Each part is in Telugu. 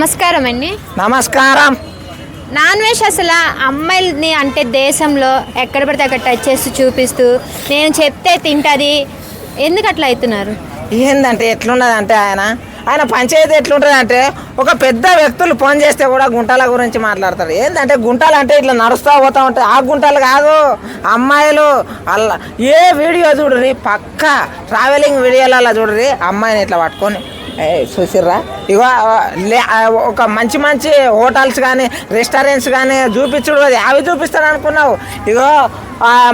నమస్కారం అండి నమస్కారం. నాన్ వెజ్ అసలు అమ్మాయిని అంటే దేశంలో ఎక్కడ పడితే అక్కడ టచ్ చేస్తూ చూపిస్తూ నేను చెప్తే తింటది. ఎందుకు అట్లా అవుతున్నారు? ఏందంటే ఎట్లున్నదంటే ఆయన ఆయన పంచాయతీ ఎట్లుంటుంది అంటే ఒక పెద్ద వ్యక్తులు ఫోన్ చేస్తే కూడా గుంటల గురించి మాట్లాడతారు. ఏంటంటే గుంటలు అంటే ఇట్లా నడుస్తూ పోతా ఉంటాయి. ఆ గుంటలు కాదు అమ్మాయిలు అల్ల ఏ వీడియో చూడరి పక్క ట్రావెలింగ్ వీడియోలలో చూడరి అమ్మాయిని ఇట్లా పట్టుకొని చూసిర్రా? ఇగో ఒక మంచి మంచి హోటల్స్ కానీ రెస్టారెంట్స్ కానీ చూపించుడు అది అవి చూపిస్తాను అనుకున్నావు ఇగో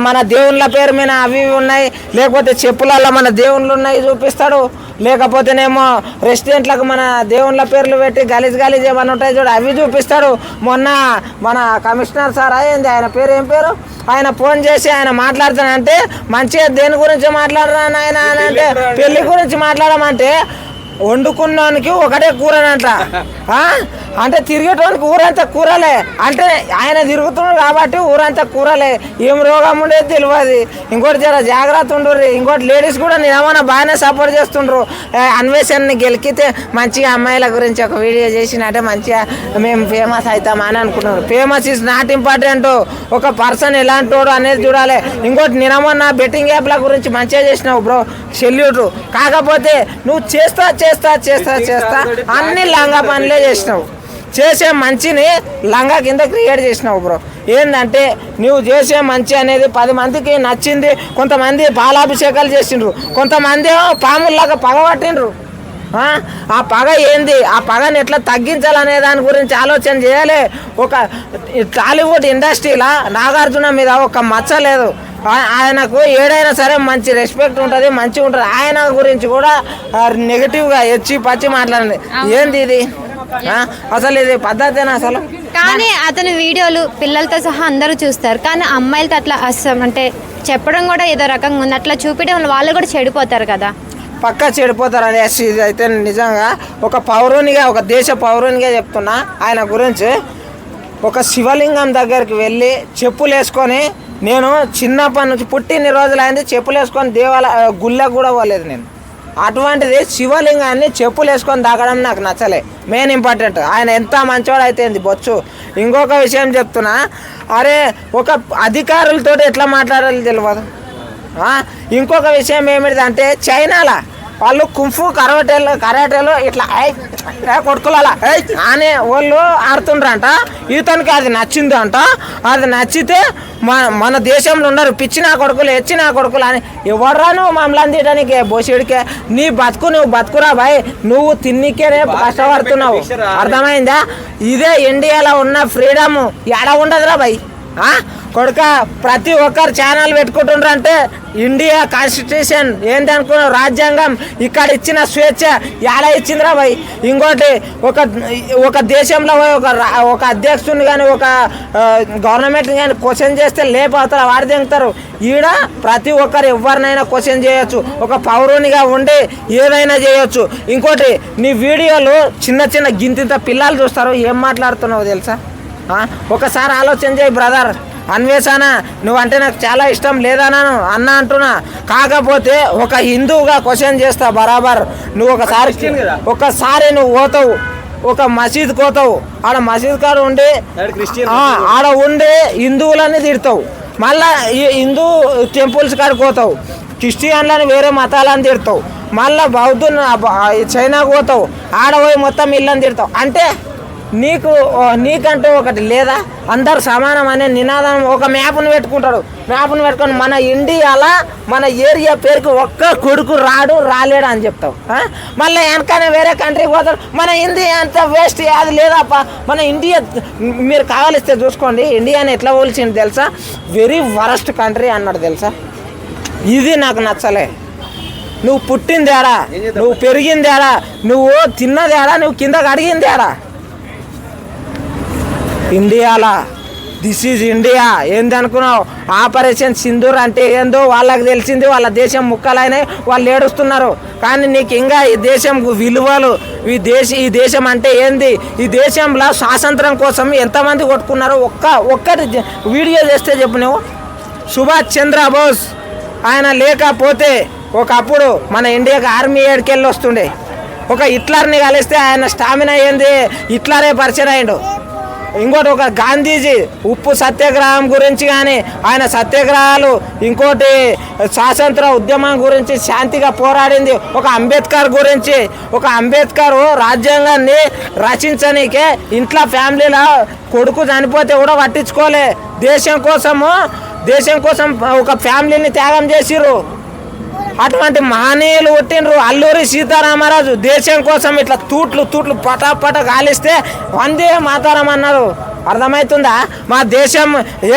మన దేవుళ్ళ పేరు మీద అవి ఉన్నాయి. లేకపోతే చెప్పులలో మన దేవుళ్ళు ఉన్నాయి చూపిస్తాడు. లేకపోతేనేమో రెస్టారెంట్లకు మన దేవుళ్ళ పేర్లు పెట్టి గలీజ్ గలీజ్ ఏమన్నా ఉంటాయి చూడు అవి చూపిస్తాడు. మొన్న మన కమిషనర్ సార్ అయింది ఆయన పేరు ఏం పేరు? ఆయన ఫోన్ చేసి ఆయన మాట్లాడుతానంటే మంచిగా దేని గురించి మాట్లాడరాను ఆయన అంటే పెళ్ళి గురించి మాట్లాడమంటే వండుకున్నానికి ఒకటే కూరనంట. అంటే తిరిగేటోనికి ఊరంతా కూరలే. అంటే ఆయన తిరుగుతున్నాడు కాబట్టి ఊరంతా కూరలే. ఏం రోగం ఉండేది తెలియదు ఇంకోటి జర జాగ్రత్త ఉండ్రి ఇంకోటి లేడీస్ కూడా నేనేమన్నా బాగానే సపోర్ట్ చేస్తుండ్రు. అన్వేషణని గెలికితే మంచిగా అమ్మాయిల గురించి ఒక వీడియో చేసినట్టే మంచిగా మేము ఫేమస్ అవుతాం అని అనుకున్నాను ఫేమస్ ఇస్ నాట్ ఇంపార్టెంట్ ఒక పర్సన్ ఎలాంటోడు అనేది చూడాలి. ఇంకోటి నేనేమన్నా బెట్టింగ్ యాప్ల గురించి మంచిగా చేసినావు బ్రో సెల్యూట్ కాకపోతే నువ్వు చేస్తా చేస్తా చేస్తా చేస్తా. అన్ని లంగా పనులే చేసినావు. చేసే మంచిని లంగా కింద క్రియేట్ చేసినావు బ్రో ఏంటంటే నువ్వు చేసే మంచి అనేది పది మందికి నచ్చింది కొంతమంది పాలాభిషేకాలు చేసిండ్రు కొంతమంది పాముల్లాగా పగబట్టిండ్రు ఆ? ఆ పగ ఏంది? ఆ పగని ఎట్లా తగ్గించాలనే దాని గురించి ఆలోచన చేయాలి. ఒక టాలీవుడ్ ఇండస్ట్రీలో నాగార్జున మీద ఒక మచ్చ లేదు. ఆయనకు ఏడైనా సరే మంచి రెస్పెక్ట్ ఉంటుంది మంచిగా ఉంటుంది. ఆయన గురించి కూడా నెగటివ్గా ఎచ్చి పచ్చి మాట్లాడింది ఏంది ఇది? అసలు ఇది పద్ధతేనా అసలు? కానీ అతని వీడియోలు పిల్లలతో సహా అందరూ చూస్తారు. కానీ అమ్మాయిలతో అట్లా అస్సం అంటే చెప్పడం కూడా ఏదో రకంగా ఉంది. అట్లా చూపించడం వాళ్ళు కూడా చెడిపోతారు కదా. పక్కా చెడిపోతారు అనేసి ఇది అయితే నిజంగా ఒక పౌరునిగా ఒక దేశ పౌరునిగా చెప్తున్నా. ఆయన గురించి ఒక శివలింగం దగ్గరికి వెళ్ళి చెప్పులు వేసుకొని నేను చిన్నప్పటి నుంచి పుట్టిన రోజులైంది చెప్పులు వేసుకొని దేవాలయ గుళ్ళకు కూడా పోలేదు నేను. అటువంటిది శివలింగాన్ని చెప్పులు వేసుకొని తాగడం నాకు నచ్చలే. Main important. ఆయన ఎంత మంచోడు బొచ్చు. ఇంకొక విషయం చెప్తున్నా. అరే ఒక అధికారులతో ఎట్లా మాట్లాడాలి తెలియదు ఇంకొక విషయం ఏమిటి అంటే చైనాలా వాళ్ళు కుంఫు కరాటేలు కరాటేలు ఇట్లా ఐ కొడుకులాల? ఏయ్. అనే వాళ్ళు ఆడుతుండ్రంట. ఇతనికి అది నచ్చింది అంట. అది నచ్చితే మన మన దేశంలో ఉన్నారు. పిచ్చి నా కొడుకులు ఎచ్చి నా కొడుకులు అని. ఎవడరా నువ్వు మమ్మల్ని తీయడానికి బోసిడికే నీ బతుకు నువ్వు బతుకురా బాయ్. నువ్వు తిన్నికేనే కష్టపడుతున్నావు. అర్థమైందా? ఇదే ఇండియాలో ఉన్న ఫ్రీడమ్. ఎడ ఉండదురా బాయ్. ఆ? కొడుక ప్రతి ఒక్కరు ఛానల్ పెట్టుకుంటుండ్రు అంటే ఇండియా కాన్స్టిట్యూషన్ ఏంటి అనుకున్నావు? రాజ్యాంగం ఇక్కడ ఇచ్చిన స్వేచ్ఛ యాడ ఇచ్చిందిరా భయ్ ఇంకోటి ఒక ఒక దేశంలో ఒక ఒక అధ్యక్షుని కానీ ఒక గవర్నమెంట్ కానీ క్వశ్చన్ చేస్తే లేకపోతారు వాడి దింగుతారు ఈడ ప్రతి ఒక్కరు ఎవరినైనా క్వశ్చన్ చేయొచ్చు. ఒక పౌరునిగా ఉండి ఏదైనా చేయొచ్చు. ఇంకోటి నీ వీడియోలు చిన్న చిన్న గింతింత పిల్లలు చూస్తారు ఏం మాట్లాడుతున్నావు తెలుసా? ఒకసారి ఆలోచన చేయి బ్రదర్. అన్వేషణ నువ్వంటే నాకు చాలా ఇష్టం లేదన్నాను అన్న అంటున్నా. కాకపోతే ఒక హిందువుగా క్వశ్చన్ చేస్తా బరాబర్. నువ్వు ఒకసారి ఒకసారి నువ్వు పోతావు. ఒక మసీద్ పోతావు. ఆడ మసీద్ కాడ ఉండి ఆడ ఉండి హిందువులని తిడతావు. మళ్ళా హిందూ టెంపుల్స్ కాడికి పోతావు. క్రిస్టియన్లని వేరే మతాలని తిడతావు. మళ్ళా బౌద్ధుని చైనాకు పోతావు. ఆడ పోయి మొత్తం ఇల్లని తిడతావు. అంటే నీకు నీకంటూ ఒకటి లేదా? అందరు సమానం అనే నినాదం ఒక మ్యాప్ను పెట్టుకుంటాడు. మ్యాప్ను పెట్టుకొని మన ఇండియాలో మన ఏరియా పేరుకి ఒక్క కొడుకు రాడు రాలేడు అని చెప్తావు? మళ్ళీ వెనకనే వేరే కంట్రీకి పోతాడు. మన ఇండియా అంత వేస్ట్ అది లేదప్ప. మన ఇండియా మీరు కావాలిస్తే చూసుకోండి. ఇండియాని ఎట్లా పోల్చింది తెలుసా? వెరీ వరస్ట్ కంట్రీ అన్నాడు తెలుసా? ఇది నాకు నచ్చలే. నువ్వు పుట్టిందేడా నువ్వు పెరిగిందేడా నువ్వు తిన్నదేడా నువ్వు కిందకి అడిగిందేడా ఇండియాలా దిస్ ఈజ్ ఇండియా. ఏంది అనుకున్నావు? ఆపరేషన్ సింధూర్ అంటే ఏందో వాళ్ళకి తెలిసింది. వాళ్ళ దేశం ముక్కలైనాయి. వాళ్ళు ఏడుస్తున్నారు. కానీ నీకు ఇంకా ఈ దేశం విలువలు ఈ దేశ ఈ దేశం అంటే ఏంది? ఈ దేశంలో స్వాతంత్రం కోసం ఎంతమంది కొట్టుకున్నారో ఒక్క ఒక్కటి వీడియో చేస్తే చెప్పు నువ్వు. సుభాష్ చంద్రబోస్ ఆయన లేకపోతే ఒకప్పుడు మన ఇండియాకి ఆర్మీ ఏడుకెళ్ళి వస్తుండే. ఒక హిట్లర్ని కలిస్తే ఆయన స్టామినా ఏంది? హిట్లరే పరిచయం అయ్యిండు. ఇంకోటి ఒక గాంధీజీ ఉప్పు సత్యాగ్రహం గురించి కానీ ఆయన సత్యాగ్రహాలు ఇంకోటి స్వాతంత్ర ఉద్యమం గురించి శాంతిగా పోరాడింది ఒక అంబేద్కర్ గురించి. ఒక అంబేద్కర్ రాజ్యాంగాన్ని రచించనీకే ఇంట్లో ఫ్యామిలీలో కొడుకు చనిపోతే కూడా పట్టించుకోలే. దేశం కోసము దేశం కోసం ఒక ఫ్యామిలీని త్యాగం చేసిరు అటువంటి మహనీయులు పుట్టినరు అల్లూరి సీతారామరాజు దేశం కోసం ఇట్లా తూట్లు తూట్లు పటా గాలిస్తే వందే మాతారం అన్నారు. అర్థమవుతుందా? మా దేశం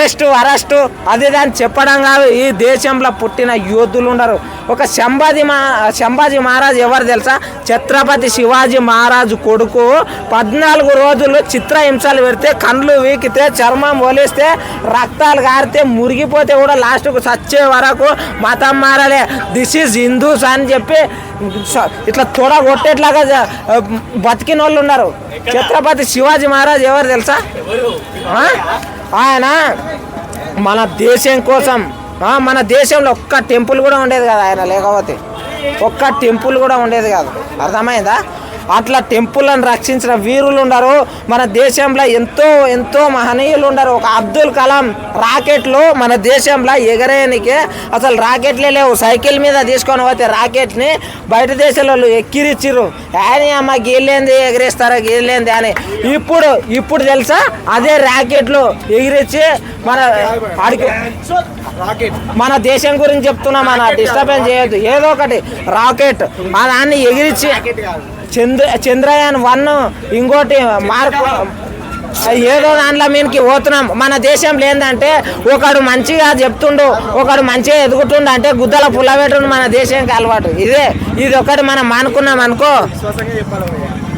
ఏస్ట్ అరెస్ట్ అది దాన్ని చెప్పడం కాదు. ఈ దేశంలో పుట్టిన యోధులు ఉండరు. ఒక శంభాజీ మా శంభాజీ మహారాజు ఎవరు తెలుసా? ఛత్రపతి శివాజీ మహారాజు కొడుకు పద్నాలుగు రోజులు చిత్రహింసలు పెడితే కండ్లు వీకితే చర్మం ఒలిస్తే రక్తాలు కారితే మురిగిపోతే కూడా లాస్ట్కు చచ్చే వరకు మతం మారలే. దిస్ ఈజ్ హిందూస్ అని చెప్పి ఇట్లా తొడ కొట్టేట్లాగా బతికిన వాళ్ళు ఉన్నారు. ఛత్రపతి శివాజీ మహారాజ్ ఎవరు తెలుసా? ఆయన మన దేశం కోసం మన దేశంలో ఒక్క టెంపుల్ కూడా ఉండేది కదా ఆయన లేకపోతే. ఒక్క టెంపుల్ కూడా ఉండేది కాదు. అర్థమైందా? అట్లా టెంపుల్ని రక్షించిన వీరులు ఉండరు. మన దేశంలో ఎంతో ఎంతో మహనీయులు ఉండరు. ఒక అబ్దుల్ కలాం రాకెట్లు మన దేశంలో ఎగరేయనికి అసలు రాకెట్లే లేవు. సైకిల్ మీద తీసుకొని పోతే రాకెట్ని బయట దేశాల వాళ్ళు ఎక్కిరిచ్చిర్రు అని అమ్మ గీళ్ళేంది ఎగిరేస్తారా గీళ్ళేంది అని. ఇప్పుడు ఇప్పుడు తెలుసా? అదే రాకెట్లు ఎగిరించి మన మన దేశం గురించి చెప్తున్నా మన డిస్టర్బెన్స్ చేయొద్దు. ఏదో ఒకటి రాకెట్. దాన్ని ఎగిరించి చంద్ర చంద్రయాన్ వన్ ఇంకోటి మార్క్ ఏదో దాంట్లో మీనికి పోతున్నాం. మన దేశంలో ఏంటంటే ఒకడు మంచిగా చెప్తుండు ఒకడు మంచిగా ఎదుగుతుండు అంటే గుద్దల పుల్లబెట్టుండు మన దేశానికి అలవాటు. ఇదే ఇది ఒకటి మనం మానుకున్నాం అనుకో.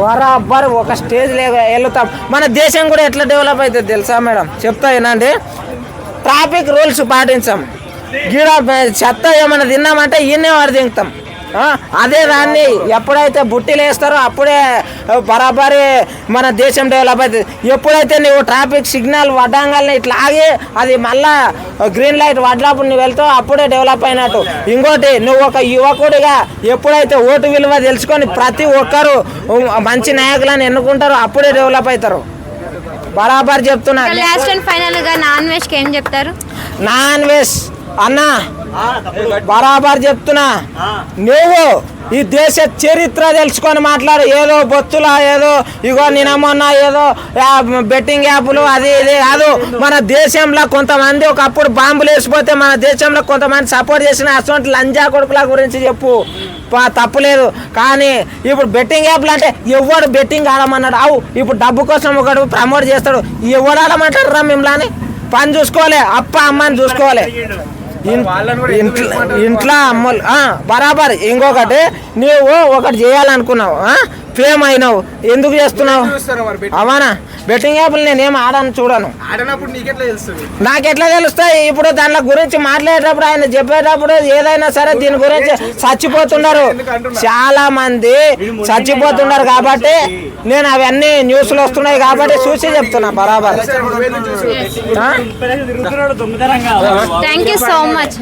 బరాబర్ ఒక స్టేజ్ వెళ్తాం మన దేశం కూడా ఎట్లా డెవలప్ అవుతుంది తెలుసా మేడం? చెప్తా ఏనండి ట్రాఫిక్ రూల్స్ పాటించాం. గీడ చెత్త ఏమైనా తిన్నామంటే ఈయనే వాడు తింటాం. అదే దాన్ని ఎప్పుడైతే బుట్టిలు వేస్తారో అప్పుడే బరాబరి మన దేశం డెవలప్ అవుతుంది. ఎప్పుడైతే నువ్వు ట్రాఫిక్ సిగ్నల్ వడ్డంగాల్ని ఇట్లా ఆగి అది మళ్ళా గ్రీన్ లైట్ వడ్లప్పుడు నువ్వు వెళ్తావు అప్పుడే డెవలప్ అయినట్టు. ఇంకోటి నువ్వు ఒక యువకుడిగా ఎప్పుడైతే ఓటు విలువ తెలుసుకొని ప్రతి ఒక్కరు మంచి నాయకులను ఎన్నుకుంటారో అప్పుడే డెవలప్ అవుతారు. బరాబర్ చెప్తున్నా. లాస్ట్ అండ్ ఫైనల్గా నాన్ వెజ్కి ఏం చెప్తారు? నాన్ వెజ్ అన్నా బరాబర్ చెప్తున్నా. నువ్వు ఈ దేశ చరిత్ర తెలుసుకొని మాట్లాడు. ఏదో బొత్తులా ఏదో ఇగో నిన్న మొన్న ఏదో బెట్టింగ్ యాప్లు అది ఇది కాదు. మన దేశంలో కొంతమంది ఒకప్పుడు బాంబులు వేసిపోతే మన దేశంలో కొంతమంది సపోర్ట్ చేసిన అటువంటి లంజా కొడుకుల గురించి చెప్పు. తప్పులేదు. కానీ ఇప్పుడు బెట్టింగ్ యాప్లు అంటే ఎవడు బెట్టింగ్ ఆడమన్నాడు? అవు ఇప్పుడు డబ్బు కోసం ఒకడు ప్రమోట్ చేస్తాడు. ఎవడు ఆడమంటారు రా మిమ్మల్ని? పని చూసుకోవాలి అప్ప అమ్మని చూసుకోవాలి ఇంట్లో ఇంట్లో అమ్మలు ఆ, బరాబర్ ఇంకొకటి నువ్వు ఒకటి చేయాలనుకున్నావు ఆ? ఫేమ్ అయినావు ఎందుకు చేస్తున్నావు అవనా? బెట్టింగ్ యాప్లు నేనేం ఆడను చూడను. ఆడినప్పుడు నీకెట్లా తెలుస్తుంది? నాకు ఎట్లా తెలుస్తాయి? ఇప్పుడు దాని గురించి మాట్లాడేటప్పుడు ఆయన చెప్పేటప్పుడు ఏదైనా సరే దీని గురించి చచ్చిపోతున్నారు. చాలా మంది చచ్చిపోతున్నారు కాబట్టి నేను అవన్నీ న్యూస్లు వస్తున్నాయి కాబట్టి చూసి చెప్తున్నా బరాబర్? Thank you so much